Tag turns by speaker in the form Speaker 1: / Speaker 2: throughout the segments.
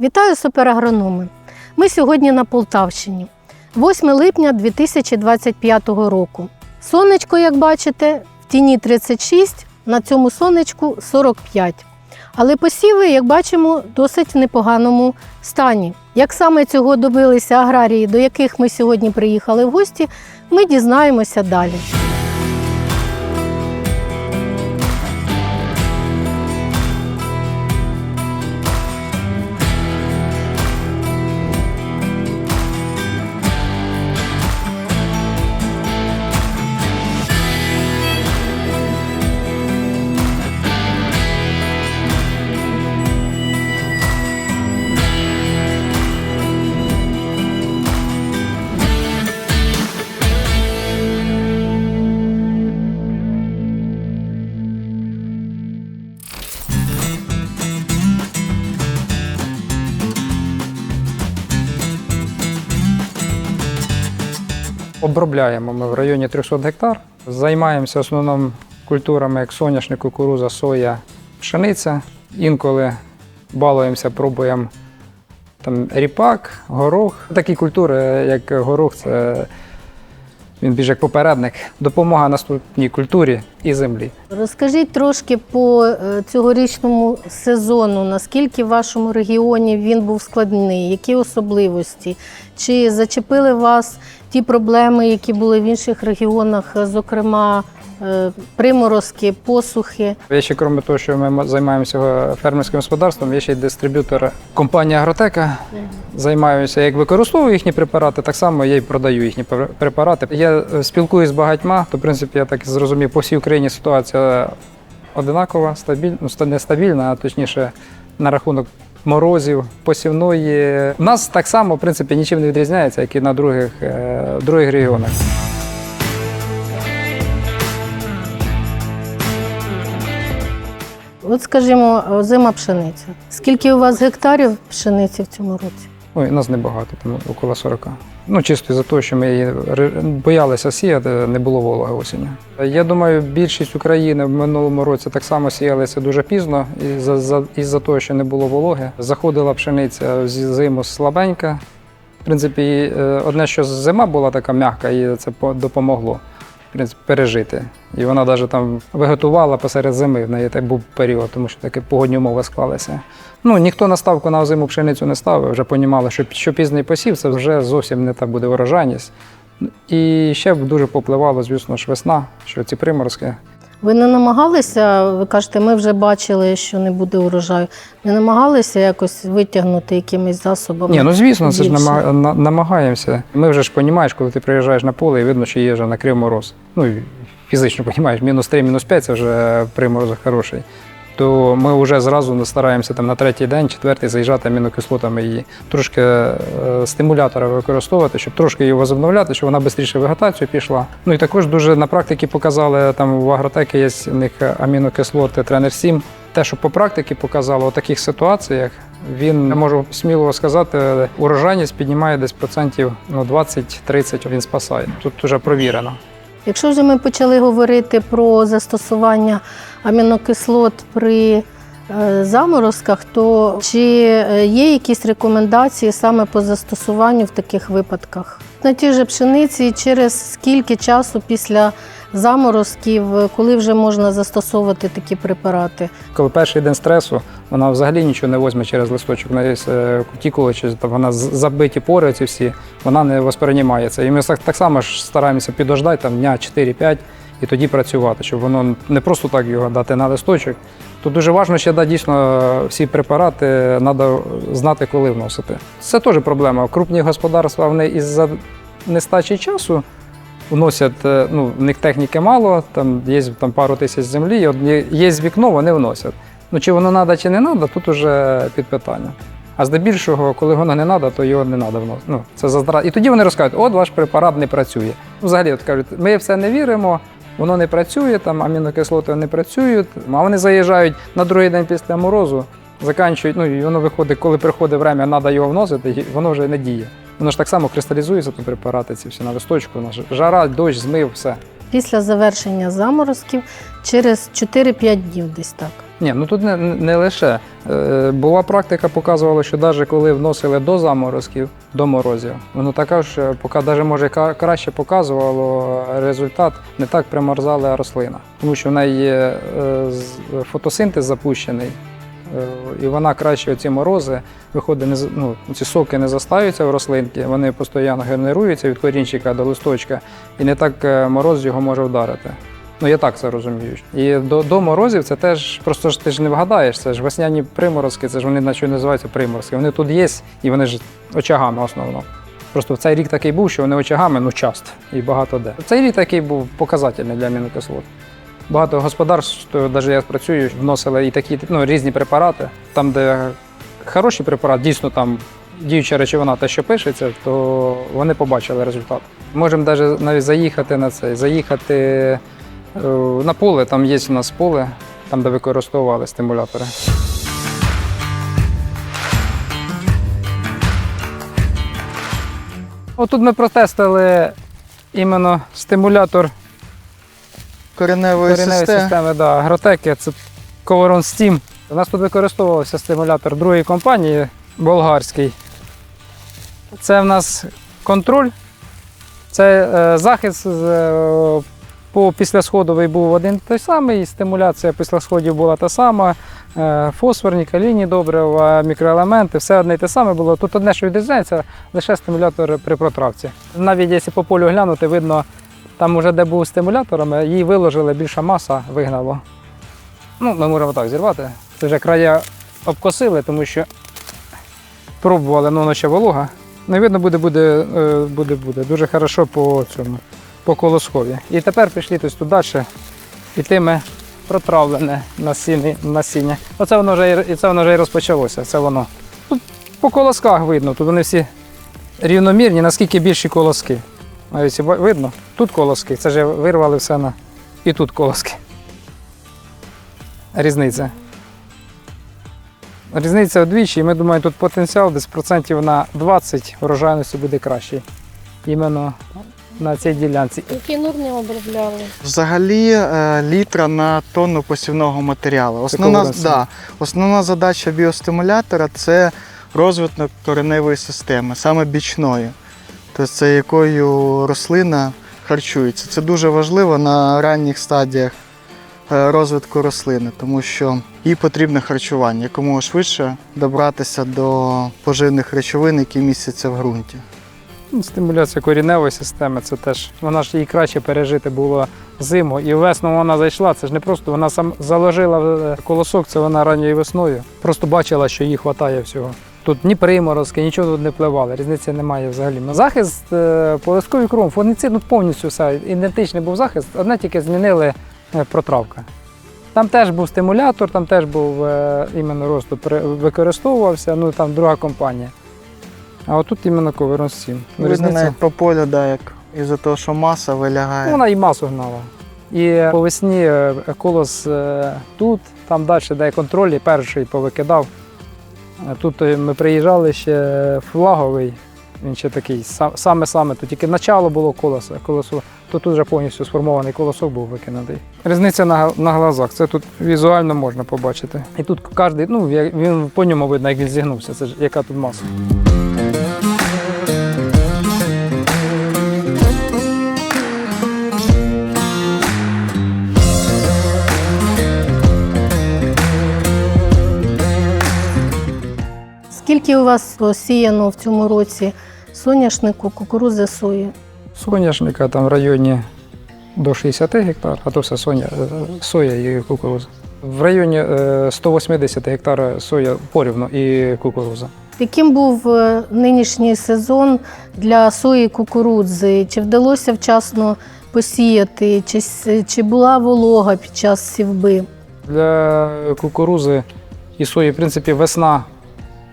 Speaker 1: Вітаю суперагрономи! Ми сьогодні на Полтавщині. 8 липня 2025 року. Сонечко, як бачите, в тіні 36, на цьому сонечку 45. Але посіви, як бачимо, досить в непоганому стані. Як саме цього добилися аграрії, до яких ми сьогодні приїхали в гості, ми дізнаємося далі.
Speaker 2: Обробляємо ми в районі 300 гектар. Займаємося основним культурами, як соняшник, кукуруза, соя, пшениця. Інколи балуємося, пробуємо там ріпак, горох. Такі культури, як горох, це він більш як попередник, допомога наступній культурі і землі.
Speaker 1: Розкажіть трошки по е, цьогорічному сезону, наскільки в вашому регіоні він був складний, які особливості? Чи зачепили вас ті проблеми, які були в інших регіонах, е, зокрема приморозки, посухи?
Speaker 2: Я ще, крім того, що ми займаємося фермерським господарством, я ще й дистриб'ютор компанії Агротека. Займаюся, як використовую їхні препарати, так само я й продаю їхні препарати. Я е, спілкуюся з багатьма, то в принципі я так зрозумів, по всій Україні ситуація одинакова, стабільна, ну, не стабільна, а точніше на рахунок морозів, посівної. У нас так само, в принципі, нічим не відрізняється, як і на других, е, других регіонах.
Speaker 1: От, скажімо, зима пшениця. Скільки у вас гектарів пшениці в цьому році?
Speaker 2: Ой, нас небагато, там около 40. Ну, чисто за те, що ми її боялися сіяти, не було вологи осінню. Я думаю, більшість України в минулому році так само сіялися дуже пізно, і за, за, із-за того, що не було вологи. Заходила пшениця зиму слабенька. В принципі, е, одне, що зима була така м'яка, і це по- допомогло принципі, пережити. І вона навіть там виготувала посеред зими, в неї так був період, тому що такі погодні умови склалися. Ну, ніхто на ставку на зиму пшеницю не ставив, вже понімали, що, що пізний посів це вже зовсім не та буде урожайність. І ще дуже попливало, звісно ж, весна, що ці приморозки.
Speaker 1: Ви не намагалися, ви кажете, ми вже бачили, що не буде урожаю. Не намагалися якось витягнути якимись засобами?
Speaker 2: Ні, ну звісно, це ж
Speaker 1: більше?
Speaker 2: нама- на- намагаємося. Ми вже ж розумієш, коли ти приїжджаєш на поле і видно, що є вже накрив мороз. Ну, і фізично розумієш, мінус 3, мінус 5 це вже примороз хороший. То ми вже зразу стараємося там на третій день, четвертий заїжджати амінокислотами і трошки е, стимулятора використовувати, щоб трошки її возобновляти, щоб вона швидше в вегетацію пішла. Ну і також дуже на практиці показали там в агротекі є у них амінокислоти тренер 7. Те, що по практиці показало у таких ситуаціях, він можу сміливо сказати, урожайність піднімає десь процентів ну, 20-30 він спасає. Тут вже провірено.
Speaker 1: Якщо вже ми почали говорити про застосування амінокислот при е, заморозках, то чи е, є якісь рекомендації саме по застосуванню в таких випадках? На тій же пшениці через скільки часу після заморозків, е, коли вже можна застосовувати такі препарати?
Speaker 2: Коли перший день стресу, вона взагалі нічого не возьме через листочок. На кутікули, чи там вона забиті пори ці всі, вона не восприймається. І ми так, само ж стараємося підождати там дня 4-5 і тоді працювати, щоб воно не просто так його дати на листочок. Тут дуже важливо ще да, дійсно всі препарати треба знати, коли вносити. Це теж проблема. Крупні господарства вони із-за нестачі часу вносять, е, ну, в них техніки мало, там є там, пару тисяч землі, є вікно, вони вносять. Ну, чи воно треба, чи не треба, тут уже під питання. А здебільшого, коли воно не треба, то його не треба вносити. Ну, це заздра... І тоді вони розкажуть, от ваш препарат не працює. Ну, взагалі от кажуть, ми в це не віримо, воно не працює, там амінокислоти не працюють, а вони заїжджають на другий день після морозу, заканчують, ну і воно виходить, коли приходить время, треба його вносити, і воно вже не діє. Воно ж так само кристалізується, то препарати ці всі на листочку, на жара, дощ, змив, все.
Speaker 1: Після завершення заморозків через 4-5 днів десь так.
Speaker 2: Ні, ну тут не, не лише. Е, була практика, показувала, що навіть коли вносили до заморозків, до морозів, воно також е, поки навіть може краще показувало результат, не так примерзала рослина. Тому що в неї є е, фотосинтез запущений, і вона краще оці морози виходить, не, ну, ці соки не застаються в рослинки, вони постійно генеруються від корінчика до листочка, і не так е, мороз його може вдарити. Ну, я так це розумію. І до, до морозів це теж просто ж ти ж не вгадаєш. Це ж весняні приморозки, це ж вони на що називаються приморозки. Вони тут є, і вони ж очагами основно. Просто цей рік такий був, що вони очагами ну часто і багато де. Цей рік такий був показательний для амінокислот. Багато господарств, навіть я працюю, вносили і такі ну, різні препарати. Там, де хороший препарат, дійсно там діюча речовина, те, що пишеться, то вони побачили результат. Можемо навіть навіть заїхати на це, заїхати е, на поле, там є у нас поле, там, де використовували стимулятори. Отут ми протестили іменно стимулятор
Speaker 3: кореневої
Speaker 2: кореневої
Speaker 3: системи.
Speaker 2: системи да, агротеки, це Coveron Steam. У нас тут використовувався стимулятор другої компанії болгарський. Це в нас контроль, це е, захист е, по післясходовий був один той самий, стимуляція післясходів була та сама, е, фосфорні, калійні добрива, мікроелементи, все одне й те саме було. Тут одне, що відрізняється, лише стимулятор при протравці. Навіть якщо по полю глянути, видно, там уже де був стимуляторами, її виложили, більша маса вигнало. Ну, ми можемо так зірвати. Це вже края обкосили, тому що пробували, ну воно ще волога. Не видно буде, буде, е, буде, буде. Дуже хорошо по цьому, по колоскові. І тепер пішли туди далі, і тими протравлене насіння. Оце воно вже і- це воно вже і розпочалося. Це воно. Тут по колосках видно, тут вони всі рівномірні, наскільки більші колоски. Ба- видно, тут колоски, це ж вирвали все на. І тут колоски. Різниця. Різниця вдвічі, і ми думаємо, тут потенціал десь процентів на 20 врожайності буде кращий. Іменно на цій ділянці.
Speaker 1: Які норми обробляли?
Speaker 3: Взагалі е, літра на тонну посівного матеріалу. Основна, да, основна задача біостимулятора це розвиток кореневої системи, саме бічної, тобто це якою рослина харчується. Це дуже важливо на ранніх стадіях е, розвитку рослини, тому що їй потрібне харчування, якомога швидше добратися до поживних речовин, які містяться в ґрунті.
Speaker 2: Ну, Стимуляція коріневої системи це теж вона ж їй краще пережити було зиму. І весну вона зайшла. Це ж не просто вона сам заложила е, колосок, це вона ранньою весною. Просто бачила, що їй вистачає всього. Тут ні приморозки, нічого тут не впливало, різниці немає взагалі. На захист е, по листковій кров, фунгіцид ну, повністю все, ідентичний був захист, одне тільки змінили е, протравка. Там теж був стимулятор, там теж був е, іменно росту використовувався, ну там друга компанія. А отут іменно 7. Ну,
Speaker 3: Видно навіть по полю, да, як із-за того, що маса вилягає.
Speaker 2: Ну, Вона і масу гнала. І по весні колос тут, там далі, де контроль, перший повикидав. Тут е, ми приїжджали ще флаговий, він ще такий саме-саме, тут тільки начало було колоса, колесо, то тут вже повністю сформований колосок був викинутий. Різниця на, на глазах, це тут візуально можна побачити. І тут кожен, ну, він по ньому видно, як він зігнувся, це ж яка тут маса.
Speaker 1: Скільки у вас посіяно в цьому році соняшнику, кукурузи, сої?
Speaker 2: Соняшника там в районі до 60 гектар, а то все соня, е, соя і кукуруза. В районі е, 180 гектар соя порівну і кукуруза.
Speaker 1: Яким був е, нинішній сезон для сої і кукурудзи? Чи вдалося вчасно посіяти, чи, чи була волога під час сівби?
Speaker 2: Для кукурузи і сої, в принципі, весна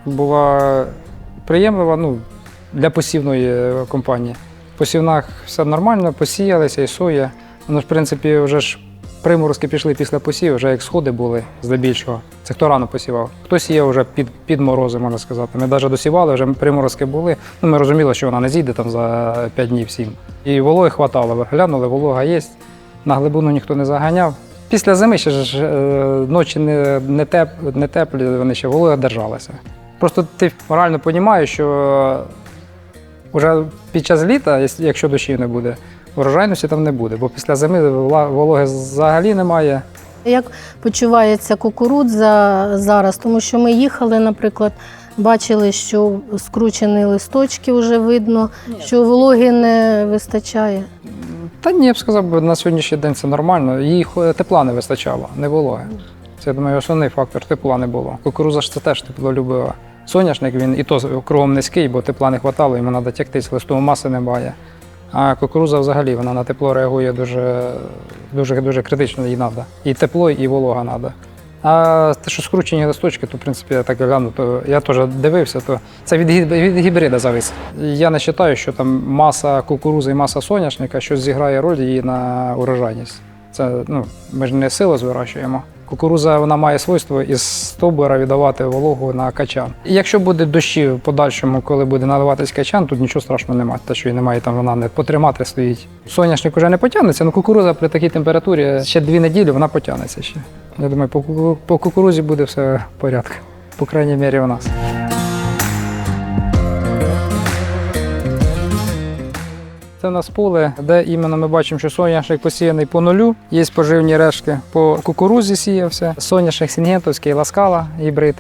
Speaker 2: була приємлива ну, для посівної е, компанії. В посівнах все нормально, посіялися і соя. Ж, в принципі, вже ж приморозки пішли після посіву, вже як сходи були здебільшого. Це хто рано посівав. Хто сіяв вже під, під морози, можна сказати. Ми навіть досівали, вже приморозки були. Ну, ми розуміли, що вона не зійде там за 5 днів 7. І вологи хватало. Глянули, волога є. На глибину ніхто не заганяв. після зими ще ж е, ночі не, не, теп, не теплі, вони ще волога держалися. Просто ти реально розумієш, що вже під час літа, якщо дощів не буде, врожайності там не буде, бо після зими вологи взагалі немає.
Speaker 1: Як почувається кукурудза зараз? Тому що ми їхали, наприклад, бачили, що скручені листочки вже видно, що вологи не вистачає.
Speaker 2: Та ні, я б сказав, на сьогоднішній день це нормально. Їй тепла не вистачало, не вологи. Це, я думаю, основний фактор тепла не було. Кукуруза ж це теж тепло любила. Соняшник він і то кругом низький, бо тепла не вистачало, йому треба тягтись, листової маси немає. А кукуруза взагалі вона на тепло реагує дуже, дуже, дуже критично їй треба. І тепло, і волога треба. А те, що скручені листочки, то в принципі я так гляну, то я теж дивився, то це від, від гібрида зависить. Я не вважаю, що там маса кукурузи і маса соняшника щось зіграє роль її на урожайність. Це ну, ми ж не силу вирощуємо. Кукуруза вона має свойство із стовбура віддавати вологу на качан. І якщо буде дощі в подальшому, коли буде надаватись качан, тут нічого страшного немає. Те, що її немає, там вона не потримати стоїть. Соняшник вже не потягнеться, але кукуруза при такій температурі ще дві неділі вона потягнеться ще. Я думаю, по кукурузі буде все в порядку. По крайній мірі у нас. Це у нас поле, де іменно ми бачимо, що соняшник посіяний по нулю. Є поживні рештки по кукурузі сіявся. Соняшник Сінгентовський ласкала гібрид.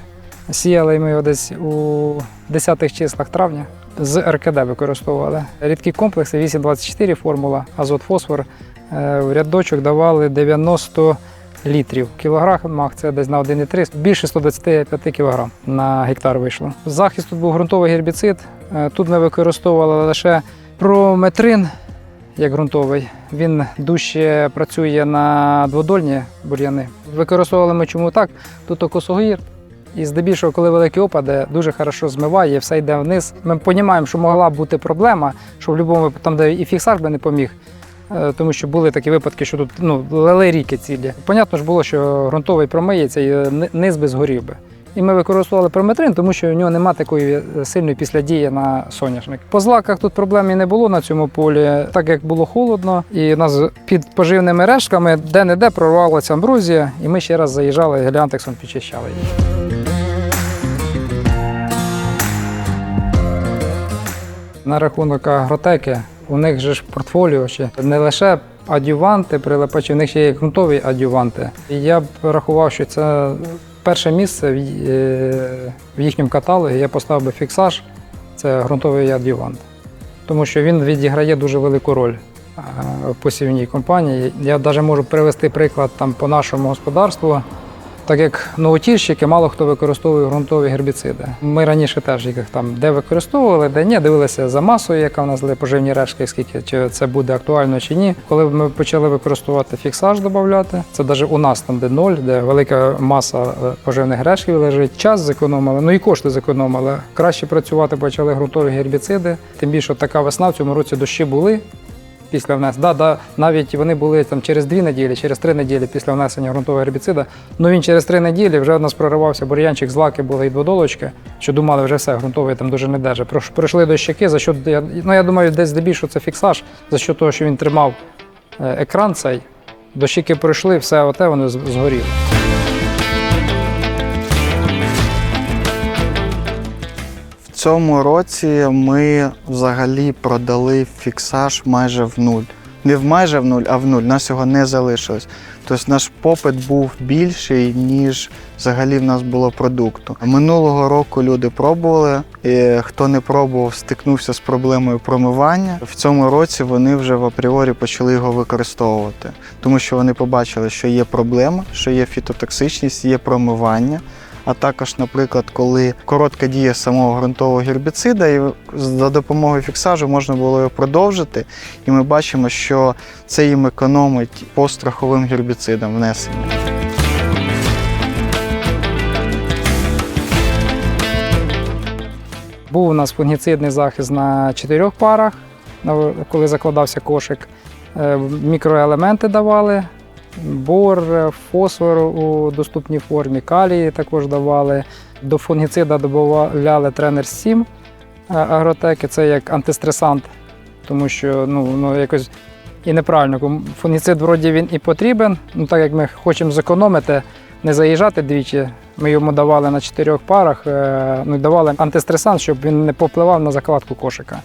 Speaker 2: Сіяли ми його десь у 10-х числах травня. З РКД використовували. Рідкі комплекси 824 формула, азот, фосфор. Е, В рядочок давали 90 літрів. Кілограмах це десь на 1,3, більше 125 кг на гектар вийшло. Захист тут був ґрунтовий гербіцид. Е, Тут ми використовували лише прометрин як ґрунтовий. Він дужче працює на дводольні бур'яни. Використовували ми чому так? Тут косогір. І здебільшого, коли великі опади, дуже хорошо змиває, все йде вниз. Ми розуміємо, що могла бути проблема, що в будь-якому там, де і фіксаж би не поміг, е, тому що були такі випадки, що тут ну, лили ріки цілі. Понятно ж було, що ґрунтовий промиється і низ би згорів би. І ми використовували прометрин, тому що у нього немає такої е, сильної післядії на соняшник. По злаках тут проблем і не було на цьому полі, так як було холодно, і у нас під поживними рештками де-не-де прорвалася амброзія, і ми ще раз заїжджали геліантексом підчищали її. На рахунок агротеки, у них же ж портфоліо ще не лише адюванти, прилипачі, у них ще є ґрунтові адюванти. І я б рахував, що це перше місце в, е, в їхньому каталогі. Я поставив би фіксаж, це ґрунтовий адювант. Тому що він відіграє дуже велику роль в посівній компанії. Я навіть можу привести приклад там по нашому господарству. Так як новотільщики, мало хто використовує ґрунтові гербіциди. Ми раніше теж їх там де використовували, де ні, дивилися за масою, яка в нас є поживні рештки, скільки чи це буде актуально чи ні. Коли ми почали використовувати фіксаж, додати, це навіть у нас там, де ноль, де велика маса е, поживних рештків лежить, час зекономили, ну і кошти зекономили. Краще працювати почали ґрунтові гербіциди. Тим більше така весна в цьому році дощі були після внесення. Да, да, навіть вони були там через дві неділі, через три неділі після внесення ґрунтового гербіцида. Ну він через три неділі вже у нас проривався бур'янчик, злаки були і дводолочки, що думали, вже все, ґрунтовий там дуже не держить. Пройшли дощаки, за що ну я думаю, десь здебільшого це фіксаж, за що того, що він тримав е, екран цей. Дощики пройшли, все оте воно з- згоріло.
Speaker 3: Цьому році ми взагалі продали фіксаж майже в нуль. Не в майже в нуль, а в нуль. Нас його не залишилось. Тобто наш попит був більший, ніж взагалі в нас було продукту. Минулого року люди пробували. І хто не пробував, стикнувся з проблемою промивання. В цьому році вони вже в апріорі почали його використовувати, тому що вони побачили, що є проблема, що є фітотоксичність, є промивання. А також, наприклад, коли коротка дія самого ґрунтового гербіцида, і за допомогою фіксажу можна було його продовжити. І ми бачимо, що це їм економить по страховим гербіцидам внесення.
Speaker 2: Був у нас фунгіцидний захист на чотирьох парах, коли закладався кошик. Е, Мікроелементи давали, бор, е, фосфор у доступній формі, калій також давали. До фунгіцида додавали тренер 7 агротеки, це як антистресант, тому що ну, ну, якось і неправильно. Фунгіцид вроді він і потрібен, ну так як ми хочемо зекономити, не заїжджати двічі. Ми йому давали на чотирьох парах, е, ну давали антистресант, щоб він не попливав на закладку кошика.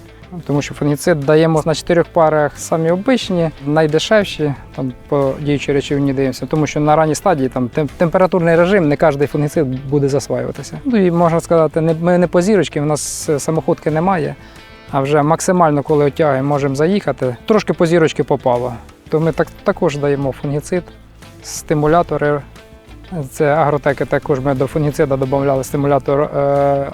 Speaker 2: Тому що фунгіцид даємо на чотирьох парах самі обичні, найдешевші, там по діючій речовині дивимося, тому що на ранній стадії там температурний режим, не кожен фунгіцид буде засваюватися. Ну і можна сказати, не, ми не по зірочки, в нас е, самоходки немає, а вже максимально, коли отягаємо, можемо заїхати. Трошки по зірочки попало. То ми так, також даємо фунгіцид, стимулятори. Це агротеки також ми до фунгіцида додавали стимулятор е,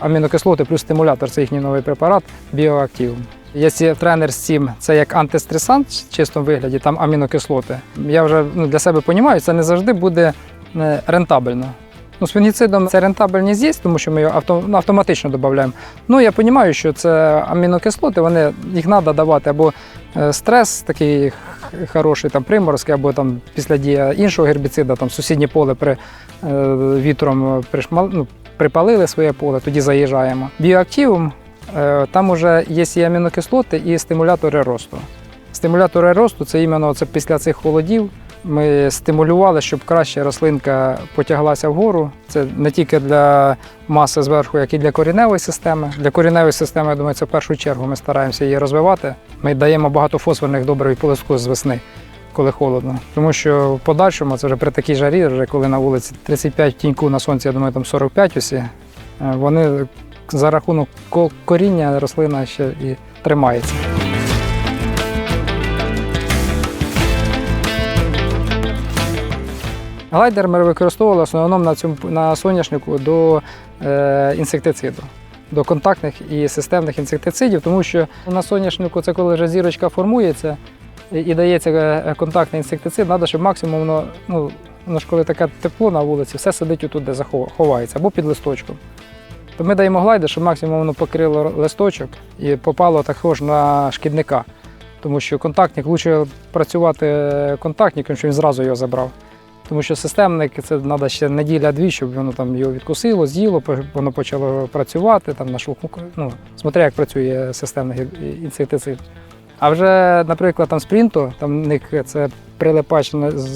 Speaker 2: амінокислоти плюс стимулятор це їхній новий препарат біоактив. Якщо тренер 7 це як антистресант в чистому вигляді, там амінокислоти, я вже ну, для себе розумію, це не завжди буде е, рентабельно. Ну, з фунгіцидом це рентабельність є, тому що ми його авто, ну, автоматично додаємо. Ну, я розумію, що це амінокислоти, вони, їх треба давати або е, стрес такий хороший, там, приморозкий, або там, після дії іншого гербіцида, там, сусіднє поле при, е, вітром пришмал, ну, припалили своє поле, тоді заїжджаємо. Біоактивом е, там вже є і амінокислоти, і стимулятори росту. Стимулятори росту це іменно це після цих холодів. Ми стимулювали, щоб краще рослинка потяглася вгору. Це не тільки для маси зверху, як і для коріневої системи. Для коріневої системи, я думаю, це в першу чергу ми стараємося її розвивати. Ми даємо багато фосфорних добрив по листку з весни, коли холодно. Тому що в подальшому, це вже при такій жарі, вже коли на вулиці 35 в тіньку на сонці, я думаю, там 45 усі, е, вони за рахунок ко- коріння рослина ще і тримається. Глайдер ми використовували в основному на, цьому, на соняшнику до е, інсектициду, до контактних і системних інсектицидів, тому що на соняшнику це коли вже зірочка формується і, дається е, контактний інсектицид, треба, щоб максимум воно, ну, воно ж коли таке тепло на вулиці, все сидить отут, де ховається, або під листочком. То ми даємо глайдер, щоб максимум воно покрило листочок і попало також на шкідника. Тому що контактник краще працювати контактником, щоб він зразу його забрав. Тому що системник це треба ще неділя-дві, щоб воно там його відкусило, з'їло, воно почало працювати там на шуху. Ну, смотря як працює системний інсектицид. А вже, наприклад, там спринто, там в них це прилипач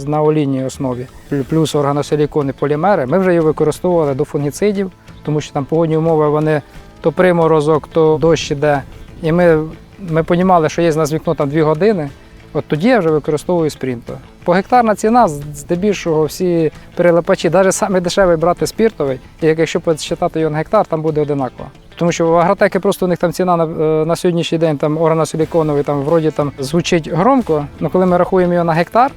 Speaker 2: на, олійній основі, плюс органосилікони полімери. Ми вже його використовували до фунгіцидів, тому що там погодні умови вони то приморозок, то дощ іде. І ми, ми розуміли, що є з нас вікно там 2 години. От тоді я вже використовую спринто. По гектарна ціна, здебільшого всі перелипачі, навіть саме дешевий брати спіртовий, і якщо посчитати його на гектар, там буде одинаково. Тому що в агротеки просто у них там ціна на, е, на сьогоднішній день там органосиліконовий, там вроді там звучить громко, але коли ми рахуємо його на гектар,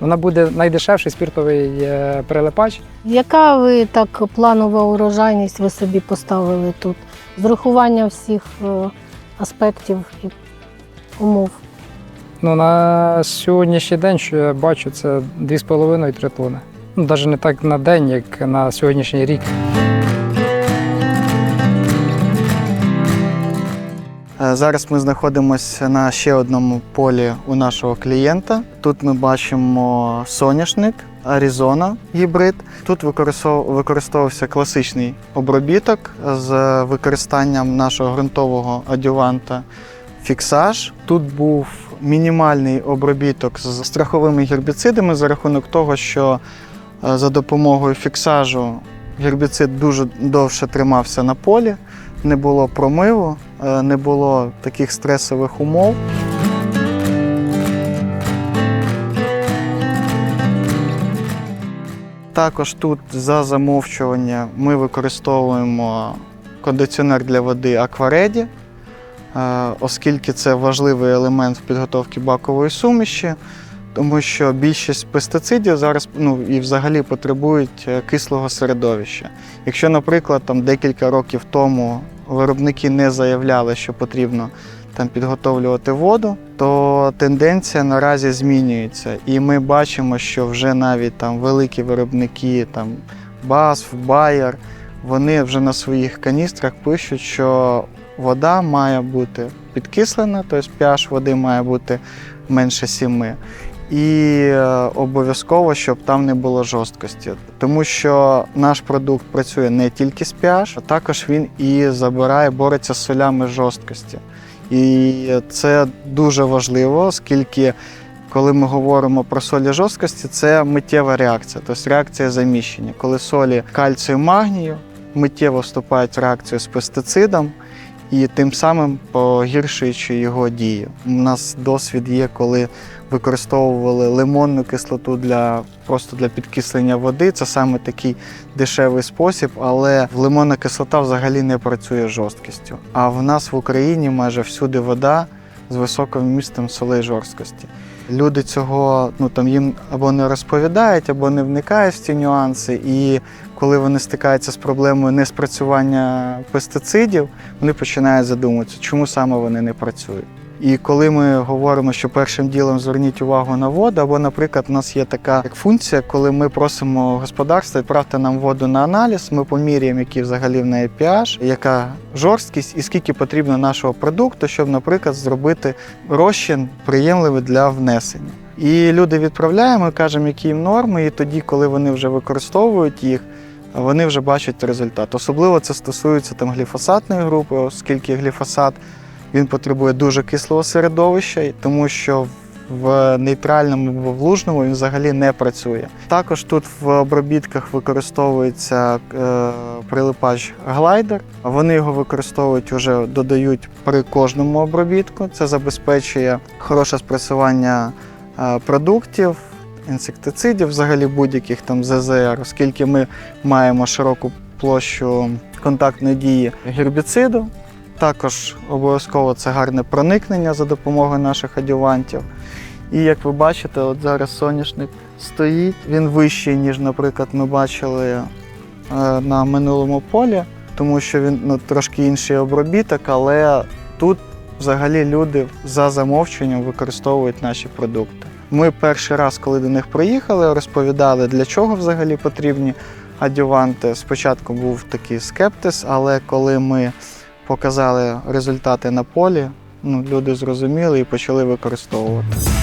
Speaker 2: вона буде найдешевший спіртовий е, перелипач.
Speaker 1: Яка ви так планова урожайність ви собі поставили тут? З урахуванням всіх е, аспектів і умов.
Speaker 2: Ну, на сьогоднішній день, що я бачу, це 2,5-3 тони. Ну, навіть не так на день, як на сьогоднішній рік.
Speaker 3: Е, Зараз ми знаходимося на ще одному полі у нашого клієнта. Тут ми бачимо соняшник, Аризона гібрид. Тут використов- використовувався класичний обробіток з використанням нашого ґрунтового адюванта фіксаж. Тут був мінімальний обробіток з страховими гербіцидами за рахунок того, що е, за допомогою фіксажу гербіцид дуже довше тримався на полі не було промиву, е, не було таких стресових умов. Також тут за замовчування ми використовуємо кондиціонер для води Аквареді, оскільки це важливий елемент в підготовці бакової суміші, тому що більшість пестицидів зараз ну, і взагалі потребують е, кислого середовища. Якщо, наприклад, там декілька років тому виробники не заявляли, що потрібно там підготовлювати воду, то тенденція наразі змінюється. І ми бачимо, що вже навіть там великі виробники, там BASF, Bayer, вони вже на своїх каністрах пишуть, що вода має бути підкислена, тобто pH води має бути менше 7. І е, обов'язково, щоб там не було жорсткості. Тому що наш продукт працює не тільки з pH, а також він і забирає, бореться з солями жорсткості. І це дуже важливо, оскільки коли ми говоримо про солі жорсткості, це миттєва реакція, тобто реакція заміщення. Коли солі кальцію магнію миттєво вступають в реакцію з пестицидом і тим самим погіршуючи його дію. У нас досвід є, коли використовували лимонну кислоту для просто для підкислення води. Це саме такий дешевий спосіб, але лимонна кислота взагалі не працює жорсткістю. А в нас в Україні майже всюди вода з високим вмістом солей жорсткості. Люди цього ну там їм або не розповідають, або не вникають в ці нюанси. І коли вони стикаються з проблемою неспрацювання пестицидів, вони починають задумуватися, чому саме вони не працюють. І коли ми говоримо, що першим ділом зверніть увагу на воду, або, наприклад, у нас є така як функція, коли ми просимо господарство відправте нам воду на аналіз, ми поміряємо, який взагалі в неї pH, яка жорсткість і скільки потрібно нашого продукту, щоб, наприклад, зробити розчин приємливий для внесення. І люди відправляємо, кажемо, які їм норми, і тоді, коли вони вже використовують їх, вони вже бачать результат. Особливо це стосується там гліфосатної групи, оскільки гліфосат він потребує дуже кислого середовища, тому що в нейтральному або в лужному він взагалі не працює. Також тут в обробітках використовується е, прилипач глайдер. Вони його використовують уже додають при кожному обробітку. Це забезпечує хороше спрацювання е, продуктів, інсектицидів, взагалі будь-яких там ЗЗР, оскільки ми маємо широку площу контактної дії гербіциду. Також обов'язково це гарне проникнення за допомогою наших адювантів. І як ви бачите, от зараз соняшник стоїть, він вищий, ніж, наприклад, ми бачили е, на минулому полі, тому що він ну, трошки інший обробіток, але тут взагалі люди за замовченням використовують наші продукти. Ми перший раз, коли до них приїхали, розповідали, для чого взагалі потрібні адюванти. Спочатку був такий скептис, але коли ми показали результати на полі, ну, люди зрозуміли і почали використовувати.